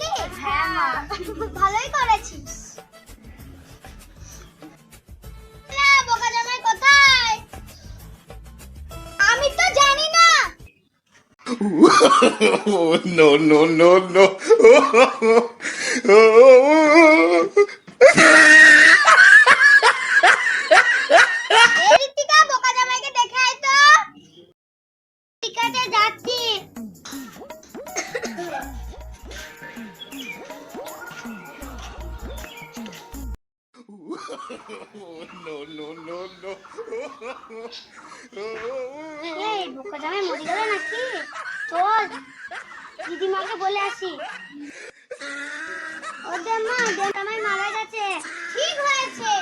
করেছিলি হ্যাঁ মা ভালোই করেছিস। না বোকা জামাই কোথায়? আমি তো জানি না। No, no, no, no. No, no, no, no. এই বোকা জামাই মরে গেল নাকি? চল দিদিমাকে বলে আসি। ওদের মা জামাই মারা গেছে। ঠিক হয়েছে।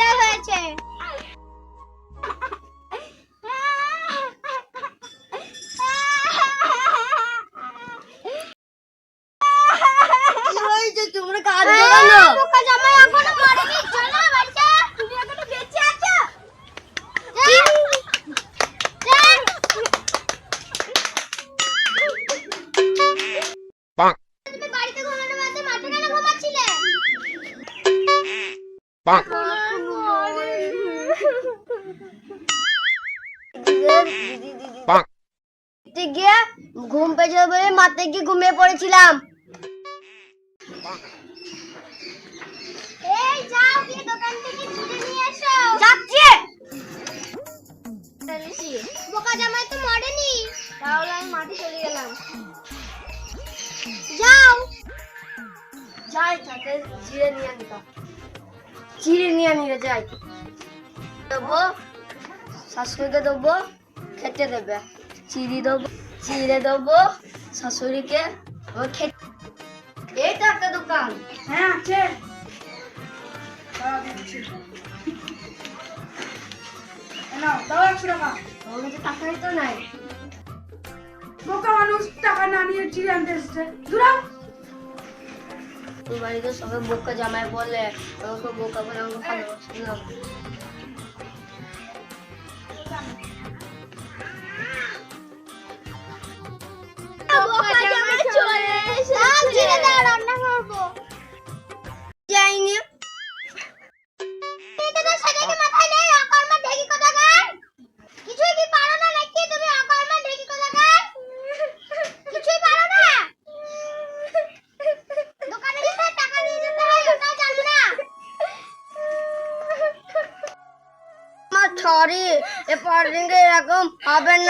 গেছে আপদ বিদায় হয়েছে হয়েছে গিয়ে ঘুম পেয়েছিল বলে মাঠে গিয়ে ঘুমিয়ে পড়েছিলাম। এই যাও গিয়ে দোকান থেকে চিড়ে নিয়ে এসো। যাচ্ছি। বোকা জামাই তো মরেনি। তাহলে আমি মাঠে চলে গেলাম। যাও। যাই তাকে চিড়ে নিয়ে আনিবা চিড়ে নিয়ে আনিবে যাই। দেবো শাশুড়িকে দেবো। খেতে দেবে। চিড়ি দেবো চিড়ে দেবো শাশুড়িকে ও খেতে এই তো একটা দোকান। হ্যাঁ আছে। বোকা মানুষ টাকা না নিয়ে চিড়ে আনতে এসছে। দূরাও বাড়িতে সবাই বোকা জামাই বলে আমাকে বোকা বলে আমাকে ভালোবাসে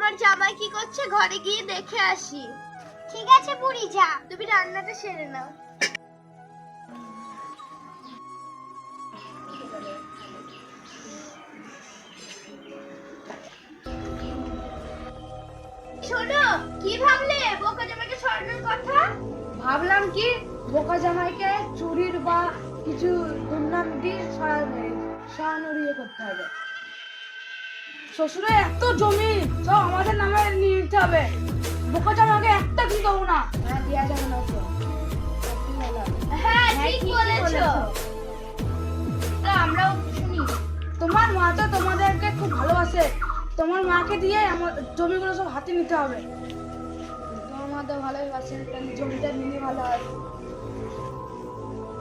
তোমার জামাই কি করছে? ঘরে গিয়ে দেখে আসি। ঠিক আছে বুড়ি, যা। তুমি রান্নাটা সেরে নাও। শোনো, কি ভাবলে? বোকা জামাইকে সরানোর কথা? ভাবলাম কি, বোকা জামাইকে চুরির বা কিছু দুর্নান্তি সরানোর ইয়ে করতে হবে। শ্বশুরের এত জমি সব আমাদের নামে নিয়ে নিতে হবে। বোকা জামাইকে একটা কিছু দেবো না। হ্যাঁ দেওয়া যাবে না তো হ্যাঁ ঠিক বলেছ। আমরাও শুনি। তোমার মা তো তোমাদেরকে খুব ভালোবাসে। তোমার মাকে দিয়ে আমার জমিগুলো সব হাতে নিতে হবে। তোমার মা তো তাহলে জমিটা নিলে ভালো হয়।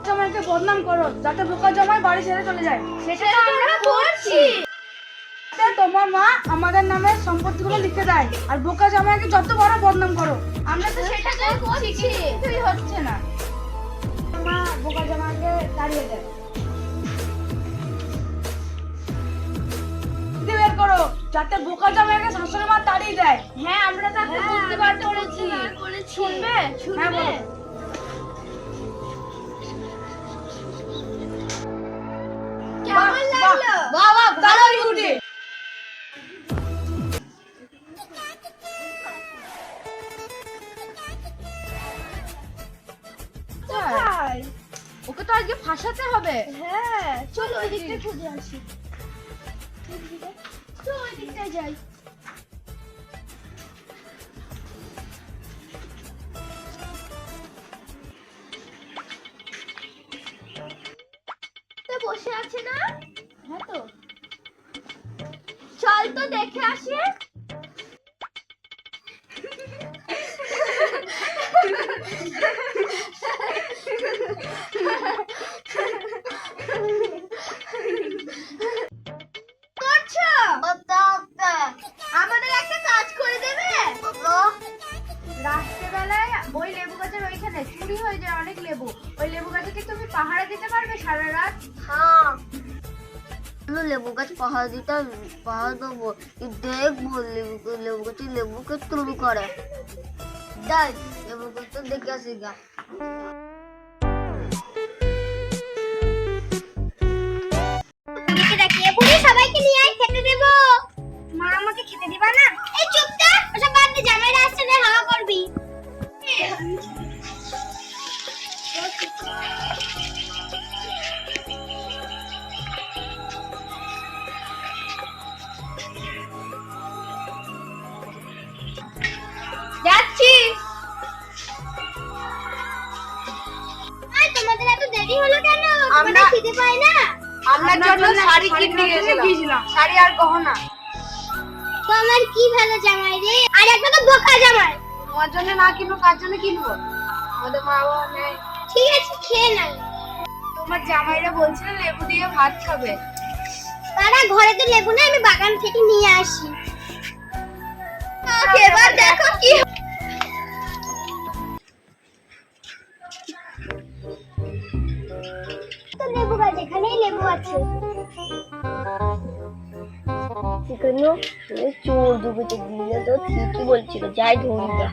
জামাইকে বদনাম করো যাতে বোকা জামাই বাড়ি ছেড়ে চলে যায়। সেটা আমরা করছি। তোমার মা আমাদের নামে সম্পত্তিগুলো লিখে দেয়। আর বোকা জামাইকে যত বড় বদনাম করো আমরা তো সেটা করছি। কিছুই হচ্ছে না। মা বোকা জামাইকে তাড়িয়ে দেয়। বুদ্ধি বের করো যাতে বোকা জামাইকে শাশুড়ি মা তাড়িয়ে দেয়। হ্যাঁ আমরা তাকে হ্যাঁ, বুঝতে পেরেছি শুনবে? হ্যাঁ, শুনবে কেমন লাগল? দারুণ তো আজকে ফাঁসাতে হবে। হ্যাঁ চলো ওই দিকটা খুঁজে আসি। তো ওই দিকটায় যাই। বসে আছে না? হ্যাঁ তো। চল তো দেখে আসি। লেবু গাছ পাহাড় দিতে পাহাড় দেবো। দেখব লেবু লেবু গাছে লেবুকে চুরি করে? যাই লেবু গাছ তো দেখে আসি গা। পুলিকে ডাকিয়ে পুলি সবাইকে নিয়ে আয় খেতে দেব। মা আমাকে খেতে দিবা না? এই চুপ থাক ওসব বাদ দে জামাইরা আসছে না হাওয়া করবি। দেরি হলো কেন? আমরা খিদে পাই না? আপনার জন্য শাড়ি কিনতে গিয়েছিলাম। শাড়ি আর গহনা। তোমার কি ভালো জামাই রে? আর একটা তো বোকা জামাই। তোমার জন্য না কিনবো কার জন্য কিনবো? আমাদের মা বাবা নেই। ঠিক আছে খেয়ে নাও। তোমার জামাইরা বলছিল লেবু দিয়ে ভাত খাবে। তারা ঘরে তো লেবু না আমি বাগান থেকে নিয়ে আসি। এবার দেখো কি সেখানে চোর ঢুকেছে দিলে তো ঠিকই বলছিল যাই ধরি না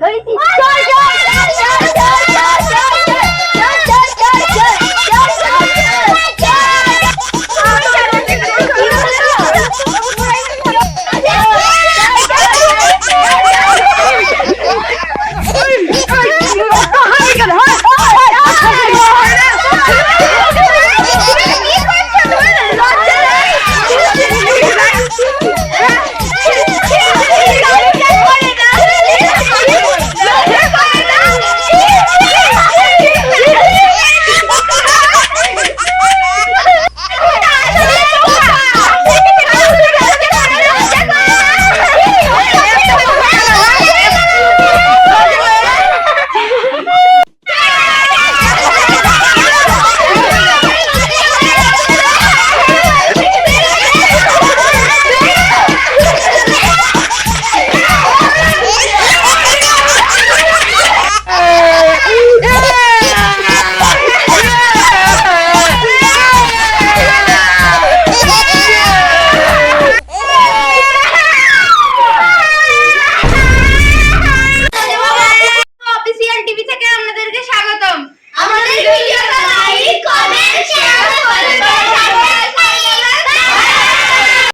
চল চল চল চল।